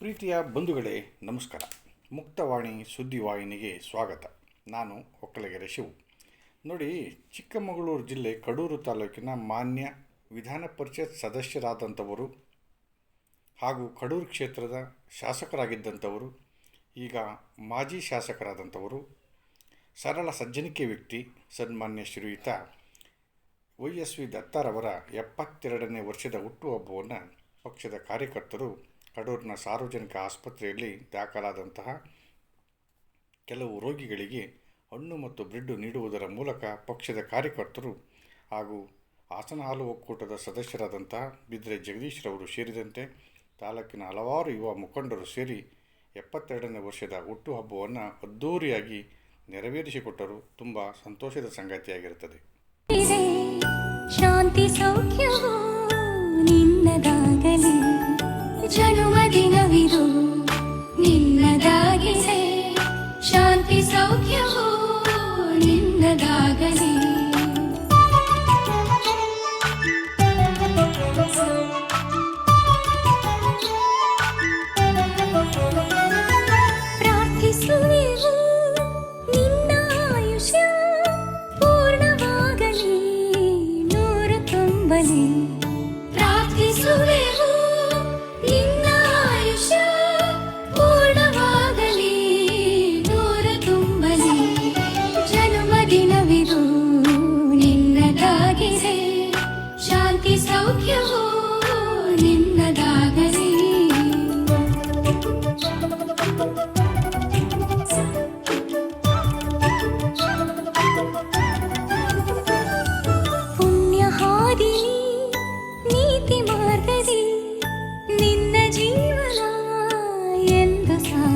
ಪ್ರೀತಿಯ ಬಂಧುಗಳೇ, ನಮಸ್ಕಾರ. ಮುಕ್ತವಾಣಿ ಸುದ್ದಿವಾಹಿನಿಗೆ ಸ್ವಾಗತ. ನಾನು ಒಕ್ಕಲಗೆರೆ ಶಿವು. ನೋಡಿ, ಚಿಕ್ಕಮಗಳೂರು ಜಿಲ್ಲೆ ಕಡೂರು ತಾಲೂಕಿನ ಮಾನ್ಯ ವಿಧಾನ ಪರಿಷತ್ ಸದಸ್ಯರಾದಂಥವರು ಹಾಗೂ ಕಡೂರು ಕ್ಷೇತ್ರದ ಶಾಸಕರಾಗಿದ್ದಂಥವರು, ಈಗ ಮಾಜಿ ಶಾಸಕರಾದಂಥವರು, ಸರಳ ಸಜ್ಜನಿಕೆ ವ್ಯಕ್ತಿ, ಸನ್ಮಾನ್ಯ ಶ್ರೀಯುತ ವೈ ಎಸ್ ವಿ ದತ್ತಾರವರ ಎಪ್ಪತ್ತೆರಡನೇ ವರ್ಷದ ಹುಟ್ಟುಹಬ್ಬವನ್ನು ಪಕ್ಷದ ಕಾರ್ಯಕರ್ತರು ಕಡೂರಿನ ಸಾರ್ವಜನಿಕ ಆಸ್ಪತ್ರೆಯಲ್ಲಿ ದಾಖಲಾದಂತಹ ಕೆಲವು ರೋಗಿಗಳಿಗೆ ಹಣ್ಣು ಮತ್ತು ಬ್ರೆಡ್ಡು ನೀಡುವುದರ ಮೂಲಕ ಪಕ್ಷದ ಕಾರ್ಯಕರ್ತರು ಹಾಗೂ ಹಾಸನ ಹಾಲು ಒಕ್ಕೂಟದ ಸದಸ್ಯರಾದಂತಹ ಬಿದ್ರೆ ಜಗದೀಶ್ರವರು ಸೇರಿದಂತೆ ತಾಲೂಕಿನ ಹಲವಾರು ಯುವ ಮುಖಂಡರು ಸೇರಿ ಎಪ್ಪತ್ತೆರಡನೇ ವರ್ಷದ ಹುಟ್ಟುಹಬ್ಬವನ್ನು ಅದ್ದೂರಿಯಾಗಿ ನೆರವೇರಿಸಿಕೊಟ್ಟರು. ತುಂಬ ಸಂತೋಷದ ಸಂಗತಿಯಾಗಿರುತ್ತದೆ. ಸೌಖ್ಯವು ನಿನ್ನದಾಗಲಿ. ಪ್ರಾರ್ಥಿಸುವೆವು ನಿನ್ನ ಆಯುಷ್ಯ ಪೂರ್ಣವಾಗಲಿ ನೂರ ತುಂಬಲಿ. ಪ್ರಾರ್ಥಿಸುವೆವು さ